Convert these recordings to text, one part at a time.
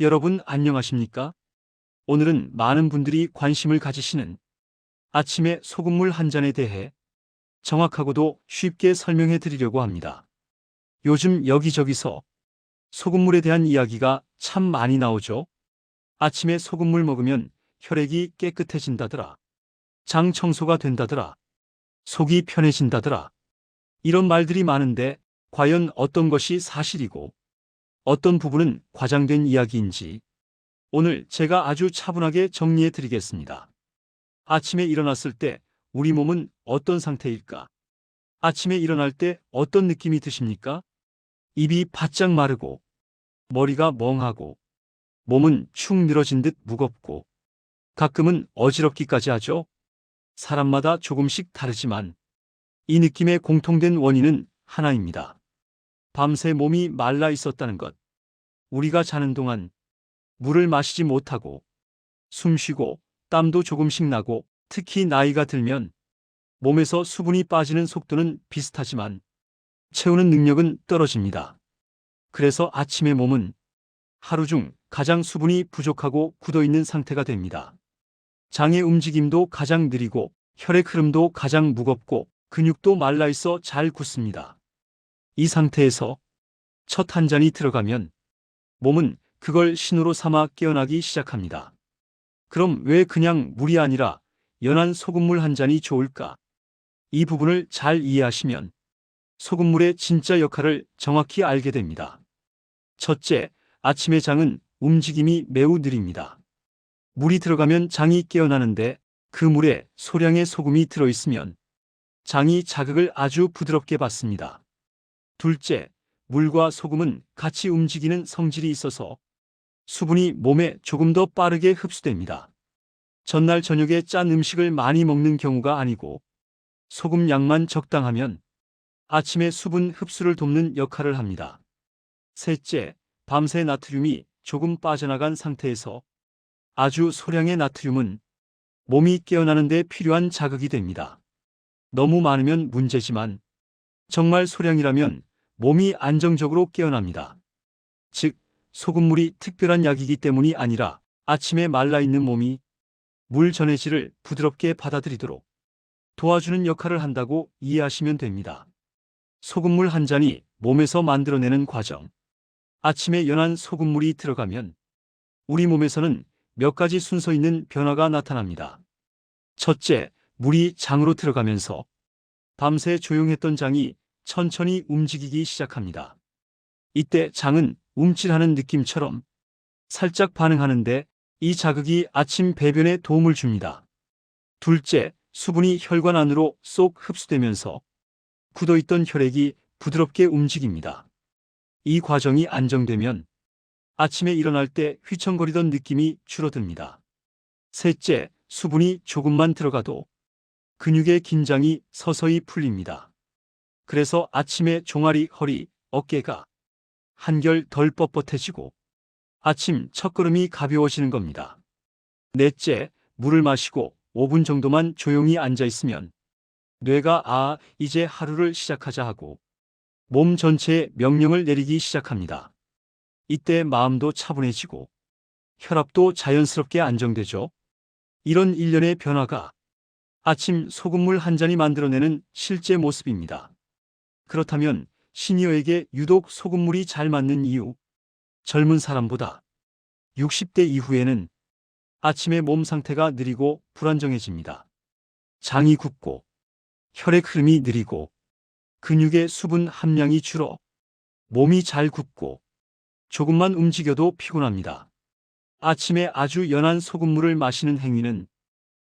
여러분 안녕하십니까? 오늘은 많은 분들이 관심을 가지시는 아침에 소금물 한 잔에 대해 정확하고도 쉽게 설명해 드리려고 합니다. 요즘 여기저기서 소금물에 대한 이야기가 참 많이 나오죠? 아침에 소금물 먹으면 혈액이 깨끗해진다더라. 장 청소가 된다더라. 속이 편해진다더라. 이런 말들이 많은데 과연 어떤 것이 사실이고 어떤 부분은 과장된 이야기인지 오늘 제가 아주 차분하게 정리해 드리겠습니다. 아침에 일어났을 때 우리 몸은 어떤 상태일까? 아침에 일어날 때 어떤 느낌이 드십니까? 입이 바짝 마르고 머리가 멍하고 몸은 축 늘어진 듯 무겁고 가끔은 어지럽기까지 하죠. 사람마다 조금씩 다르지만 이 느낌의 공통된 원인은 하나입니다. 밤새 몸이 말라 있었다는 것. 우리가 자는 동안 물을 마시지 못하고 숨 쉬고 땀도 조금씩 나고 특히 나이가 들면 몸에서 수분이 빠지는 속도는 비슷하지만 채우는 능력은 떨어집니다. 그래서 아침에 몸은 하루 중 가장 수분이 부족하고 굳어 있는 상태가 됩니다. 장의 움직임도 가장 느리고 혈액 흐름도 가장 무겁고 근육도 말라 있어 잘 굳습니다. 이 상태에서 첫 한 잔이 들어가면 몸은 그걸 신호로 삼아 깨어나기 시작합니다. 그럼 왜 그냥 물이 아니라 연한 소금물 한 잔이 좋을까? 이 부분을 잘 이해하시면 소금물의 진짜 역할을 정확히 알게 됩니다. 첫째, 아침의 장은 움직임이 매우 느립니다. 물이 들어가면 장이 깨어나는데 그 물에 소량의 소금이 들어있으면 장이 자극을 아주 부드럽게 받습니다. 둘째, 물과 소금은 같이 움직이는 성질이 있어서 수분이 몸에 조금 더 빠르게 흡수됩니다. 전날 저녁에 짠 음식을 많이 먹는 경우가 아니고 소금 양만 적당하면 아침에 수분 흡수를 돕는 역할을 합니다. 셋째, 밤새 나트륨이 조금 빠져나간 상태에서 아주 소량의 나트륨은 몸이 깨어나는 데 필요한 자극이 됩니다. 너무 많으면 문제지만 정말 소량이라면 몸이 안정적으로 깨어납니다. 즉, 소금물이 특별한 약이기 때문이 아니라 아침에 말라있는 몸이 물 전해질을 부드럽게 받아들이도록 도와주는 역할을 한다고 이해하시면 됩니다. 소금물 한 잔이 몸에서 만들어내는 과정. 아침에 연한 소금물이 들어가면 우리 몸에서는 몇 가지 순서 있는 변화가 나타납니다. 첫째, 물이 장으로 들어가면서 밤새 조용했던 장이 천천히 움직이기 시작합니다. 이때 장은 움찔하는 느낌처럼 살짝 반응하는데 이 자극이 아침 배변에 도움을 줍니다. 둘째, 수분이 혈관 안으로 쏙 흡수되면서 굳어있던 혈액이 부드럽게 움직입니다. 이 과정이 안정되면 아침에 일어날 때 휘청거리던 느낌이 줄어듭니다. 셋째, 수분이 조금만 들어가도 근육의 긴장이 서서히 풀립니다. 그래서 아침에 종아리, 허리, 어깨가 한결 덜 뻣뻣해지고 아침 첫걸음이 가벼워지는 겁니다. 넷째, 물을 마시고 5분 정도만 조용히 앉아 있으면 뇌가 아, 이제 하루를 시작하자 하고 몸 전체에 명령을 내리기 시작합니다. 이때 마음도 차분해지고 혈압도 자연스럽게 안정되죠. 이런 일련의 변화가 아침 소금물 한 잔이 만들어내는 실제 모습입니다. 그렇다면 시니어에게 유독 소금물이 잘 맞는 이유, 젊은 사람보다 60대 이후에는 아침에 몸 상태가 느리고 불안정해집니다. 장이 굳고 혈액 흐름이 느리고 근육의 수분 함량이 줄어 몸이 잘 굳고 조금만 움직여도 피곤합니다. 아침에 아주 연한 소금물을 마시는 행위는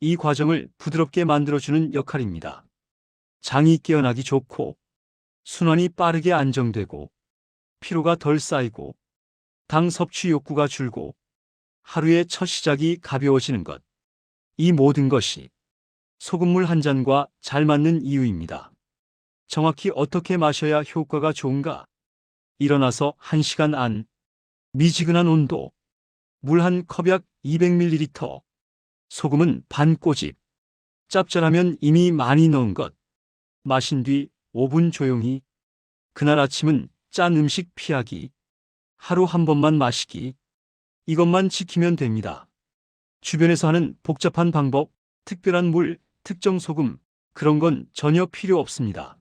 이 과정을 부드럽게 만들어주는 역할입니다. 장이 깨어나기 좋고 순환이 빠르게 안정되고 피로가 덜 쌓이고 당 섭취 욕구가 줄고 하루의 첫 시작이 가벼워지는 것. 이 모든 것이 소금물 한 잔과 잘 맞는 이유입니다. 정확히 어떻게 마셔야 효과가 좋은가? 일어나서 1시간 안, 미지근한 온도, 물 한 컵 약 200ml, 소금은 반 꼬집, 짭짤하면 이미 많이 넣은 것, 마신 뒤 5분 조용히, 그날 아침은 짠 음식 피하기, 하루 한 번만 마시기, 이것만 지키면 됩니다. 주변에서 하는 복잡한 방법, 특별한 물, 특정 소금, 그런 건 전혀 필요 없습니다.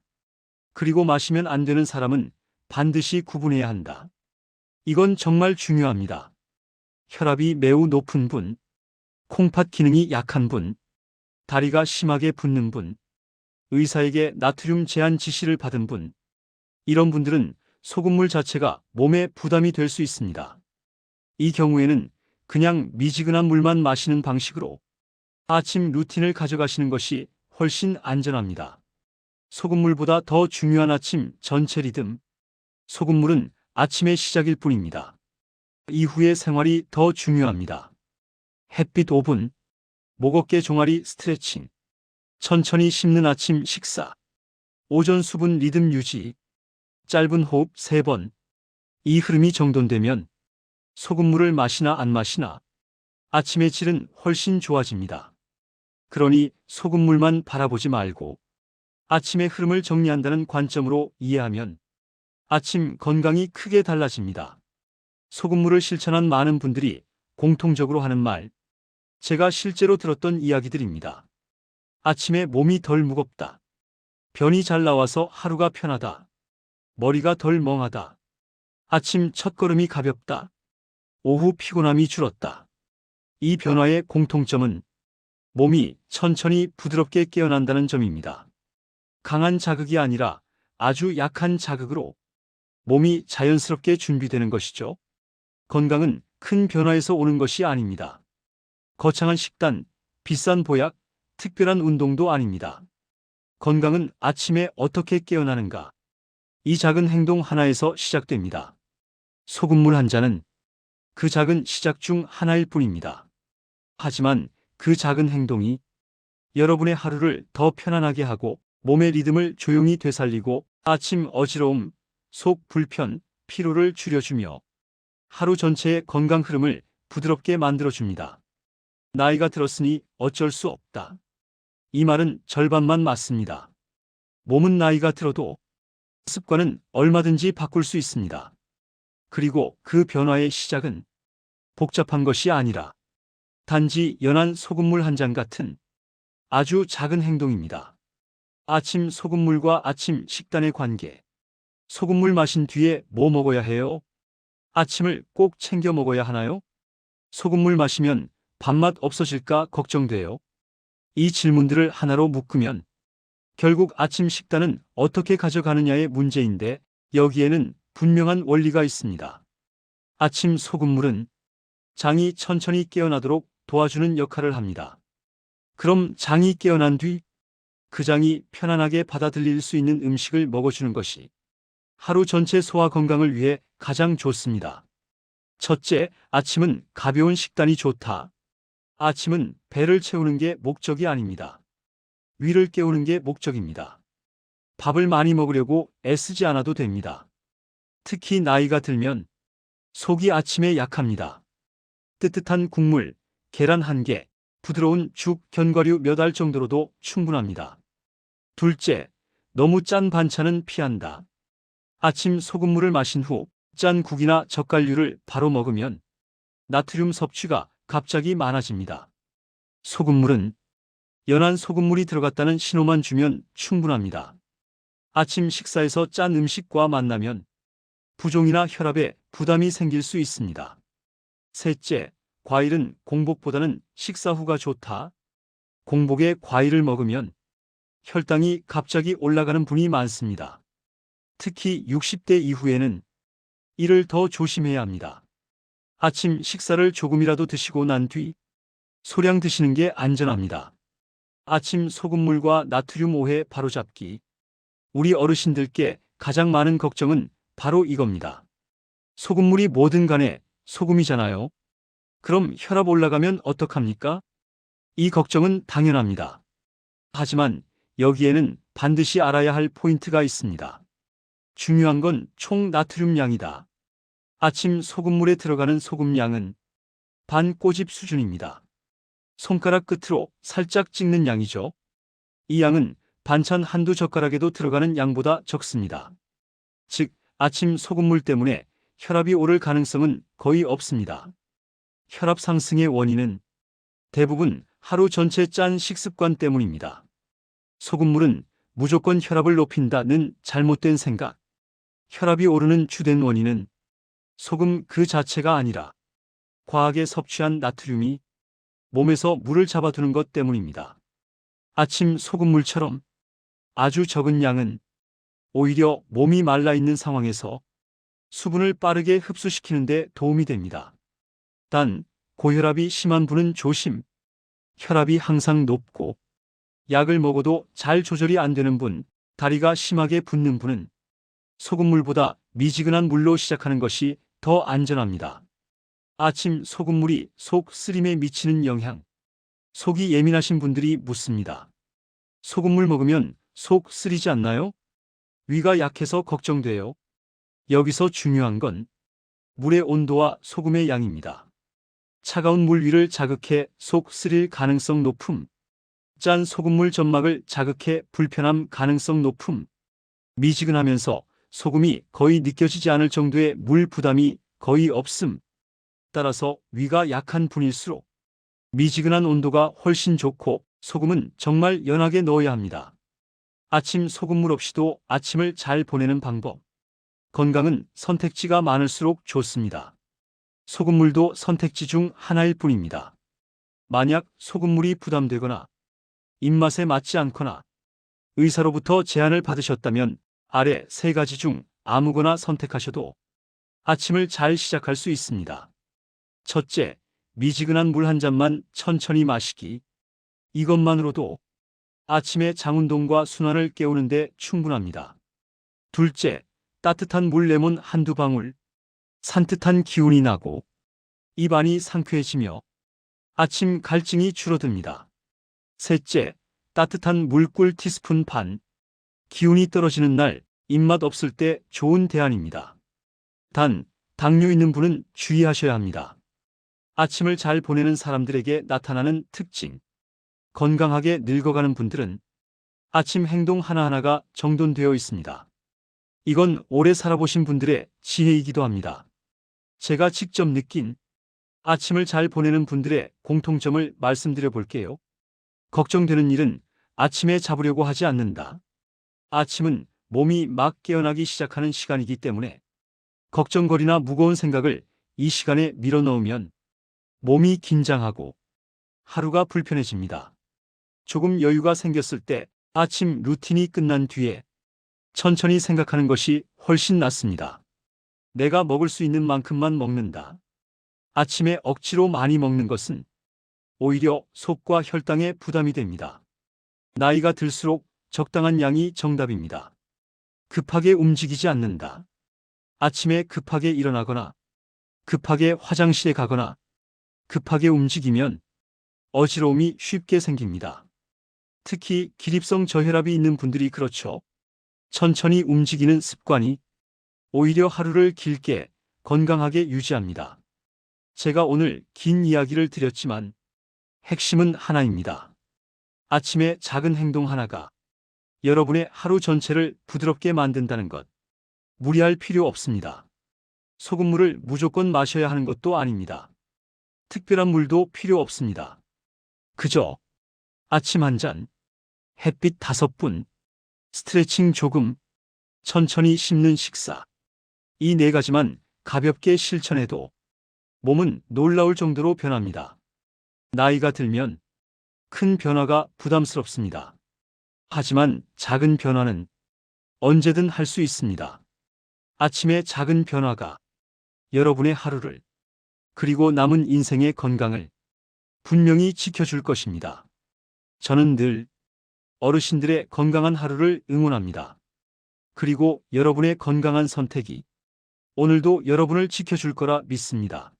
그리고 마시면 안 되는 사람은 반드시 구분해야 한다. 이건 정말 중요합니다. 혈압이 매우 높은 분, 콩팥 기능이 약한 분, 다리가 심하게 붓는 분, 의사에게 나트륨 제한 지시를 받은 분, 이런 분들은 소금물 자체가 몸에 부담이 될 수 있습니다. 이 경우에는 그냥 미지근한 물만 마시는 방식으로 아침 루틴을 가져가시는 것이 훨씬 안전합니다. 소금물보다 더 중요한 아침 전체 리듬. 소금물은 아침의 시작일 뿐입니다. 이후의 생활이 더 중요합니다. 햇빛 5분, 목 어깨 종아리 스트레칭, 천천히 씹는 아침 식사, 오전 수분 리듬 유지, 짧은 호흡 3번. 이 흐름이 정돈되면 소금물을 마시나 안 마시나 아침의 질은 훨씬 좋아집니다. 그러니 소금물만 바라보지 말고 아침의 흐름을 정리한다는 관점으로 이해하면 아침 건강이 크게 달라집니다. 소금물을 실천한 많은 분들이 공통적으로 하는 말, 제가 실제로 들었던 이야기들입니다. 아침에 몸이 덜 무겁다. 변이 잘 나와서 하루가 편하다. 머리가 덜 멍하다. 아침 첫걸음이 가볍다. 오후 피곤함이 줄었다. 이 변화의 공통점은 몸이 천천히 부드럽게 깨어난다는 점입니다. 강한 자극이 아니라 아주 약한 자극으로 몸이 자연스럽게 준비되는 것이죠. 건강은 큰 변화에서 오는 것이 아닙니다. 거창한 식단, 비싼 보약, 특별한 운동도 아닙니다. 건강은 아침에 어떻게 깨어나는가? 이 작은 행동 하나에서 시작됩니다. 소금물 한 잔은 그 작은 시작 중 하나일 뿐입니다. 하지만 그 작은 행동이 여러분의 하루를 더 편안하게 하고 몸의 리듬을 조용히 되살리고 아침 어지러움, 속 불편, 피로를 줄여주며 하루 전체의 건강 흐름을 부드럽게 만들어줍니다. 나이가 들었으니 어쩔 수 없다. 이 말은 절반만 맞습니다. 몸은 나이가 들어도 습관은 얼마든지 바꿀 수 있습니다. 그리고 그 변화의 시작은 복잡한 것이 아니라 단지 연한 소금물 한 잔 같은 아주 작은 행동입니다. 아침 소금물과 아침 식단의 관계. 소금물 마신 뒤에 뭐 먹어야 해요? 아침을 꼭 챙겨 먹어야 하나요? 소금물 마시면 밥맛 없어질까 걱정돼요. 이 질문들을 하나로 묶으면 결국 아침 식단은 어떻게 가져가느냐의 문제인데 여기에는 분명한 원리가 있습니다. 아침 소금물은 장이 천천히 깨어나도록 도와주는 역할을 합니다. 그럼 장이 깨어난 뒤 그 장이 편안하게 받아들일 수 있는 음식을 먹어주는 것이 하루 전체 소화 건강을 위해 가장 좋습니다. 첫째, 아침은 가벼운 식단이 좋다. 아침은 배를 채우는 게 목적이 아닙니다. 위를 깨우는 게 목적입니다. 밥을 많이 먹으려고 애쓰지 않아도 됩니다. 특히 나이가 들면 속이 아침에 약합니다. 뜨뜻한 국물, 계란 한 개, 부드러운 죽, 견과류 몇 알 정도로도 충분합니다. 둘째, 너무 짠 반찬은 피한다. 아침 소금물을 마신 후 짠 국이나 젓갈류를 바로 먹으면 나트륨 섭취가 갑자기 많아집니다. 소금물은 연한 소금물이 들어갔다는 신호만 주면 충분합니다. 아침 식사에서 짠 음식과 만나면 부종이나 혈압에 부담이 생길 수 있습니다. 셋째, 과일은 공복보다는 식사 후가 좋다. 공복에 과일을 먹으면 혈당이 갑자기 올라가는 분이 많습니다. 특히 60대 이후에는 이를 더 조심해야 합니다. 아침 식사를 조금이라도 드시고 난 뒤 소량 드시는 게 안전합니다. 아침 소금물과 나트륨 오해 바로잡기. 우리 어르신들께 가장 많은 걱정은 바로 이겁니다. 소금물이 뭐든 간에 소금이잖아요. 그럼 혈압 올라가면 어떡합니까? 이 걱정은 당연합니다. 하지만 여기에는 반드시 알아야 할 포인트가 있습니다. 중요한 건 총 나트륨 양이다. 아침 소금물에 들어가는 소금 양은 반 꼬집 수준입니다. 손가락 끝으로 살짝 찍는 양이죠. 이 양은 반찬 한두 젓가락에도 들어가는 양보다 적습니다. 즉, 아침 소금물 때문에 혈압이 오를 가능성은 거의 없습니다. 혈압 상승의 원인은 대부분 하루 전체 짠 식습관 때문입니다. 소금물은 무조건 혈압을 높인다는 잘못된 생각. 혈압이 오르는 주된 원인은 소금 그 자체가 아니라 과하게 섭취한 나트륨이 몸에서 물을 잡아두는 것 때문입니다. 아침 소금물처럼 아주 적은 양은 오히려 몸이 말라 있는 상황에서 수분을 빠르게 흡수시키는 데 도움이 됩니다. 단, 고혈압이 심한 분은 조심. 혈압이 항상 높고 약을 먹어도 잘 조절이 안 되는 분, 다리가 심하게 붓는 분은 소금물보다 미지근한 물로 시작하는 것이 더 안전합니다. 아침 소금물이 속 쓰림에 미치는 영향. 속이 예민하신 분들이 묻습니다. 소금물 먹으면 속 쓰리지 않나요? 위가 약해서 걱정돼요. 여기서 중요한 건 물의 온도와 소금의 양입니다. 차가운 물 위를 자극해 속 쓰릴 가능성 높음. 짠 소금물 점막을 자극해 불편함 가능성 높음. 미지근하면서 소금이 거의 느껴지지 않을 정도의 물 부담이 거의 없음. 따라서 위가 약한 분일수록 미지근한 온도가 훨씬 좋고 소금은 정말 연하게 넣어야 합니다. 아침 소금물 없이도 아침을 잘 보내는 방법. 건강은 선택지가 많을수록 좋습니다. 소금물도 선택지 중 하나일 뿐입니다. 만약 소금물이 부담되거나 입맛에 맞지 않거나 의사로부터 제안을 받으셨다면 아래 세 가지 중 아무거나 선택하셔도 아침을 잘 시작할 수 있습니다. 첫째, 미지근한 물 한 잔만 천천히 마시기. 이것만으로도 아침에 장운동과 순환을 깨우는데 충분합니다. 둘째, 따뜻한 물 레몬 한두 방울. 산뜻한 기운이 나고 입안이 상쾌해지며 아침 갈증이 줄어듭니다. 셋째, 따뜻한 물꿀 티스푼 반. 기운이 떨어지는 날 입맛 없을 때 좋은 대안입니다. 단, 당뇨 있는 분은 주의하셔야 합니다. 아침을 잘 보내는 사람들에게 나타나는 특징. 건강하게 늙어가는 분들은 아침 행동 하나하나가 정돈되어 있습니다. 이건 오래 살아보신 분들의 지혜이기도 합니다. 제가 직접 느낀 아침을 잘 보내는 분들의 공통점을 말씀드려 볼게요. 걱정되는 일은 아침에 잡으려고 하지 않는다. 아침은 몸이 막 깨어나기 시작하는 시간이기 때문에 걱정거리나 무거운 생각을 이 시간에 밀어넣으면 몸이 긴장하고 하루가 불편해집니다. 조금 여유가 생겼을 때 아침 루틴이 끝난 뒤에 천천히 생각하는 것이 훨씬 낫습니다. 내가 먹을 수 있는 만큼만 먹는다. 아침에 억지로 많이 먹는 것은 오히려 속과 혈당에 부담이 됩니다. 나이가 들수록 적당한 양이 정답입니다. 급하게 움직이지 않는다. 아침에 급하게 일어나거나 급하게 화장실에 가거나 급하게 움직이면 어지러움이 쉽게 생깁니다. 특히 기립성 저혈압이 있는 분들이 그렇죠. 천천히 움직이는 습관이 오히려 하루를 길게 건강하게 유지합니다. 제가 오늘 긴 이야기를 드렸지만 핵심은 하나입니다. 아침에 작은 행동 하나가 여러분의 하루 전체를 부드럽게 만든다는 것. 무리할 필요 없습니다. 소금물을 무조건 마셔야 하는 것도 아닙니다. 특별한 물도 필요 없습니다. 그저 아침 한 잔, 햇빛 다섯 분, 스트레칭 조금, 천천히 씹는 식사. 이 네 가지만 가볍게 실천해도 몸은 놀라울 정도로 변합니다. 나이가 들면 큰 변화가 부담스럽습니다. 하지만 작은 변화는 언제든 할 수 있습니다. 아침의 작은 변화가 여러분의 하루를 그리고 남은 인생의 건강을 분명히 지켜줄 것입니다. 저는 늘 어르신들의 건강한 하루를 응원합니다. 그리고 여러분의 건강한 선택이 오늘도 여러분을 지켜줄 거라 믿습니다.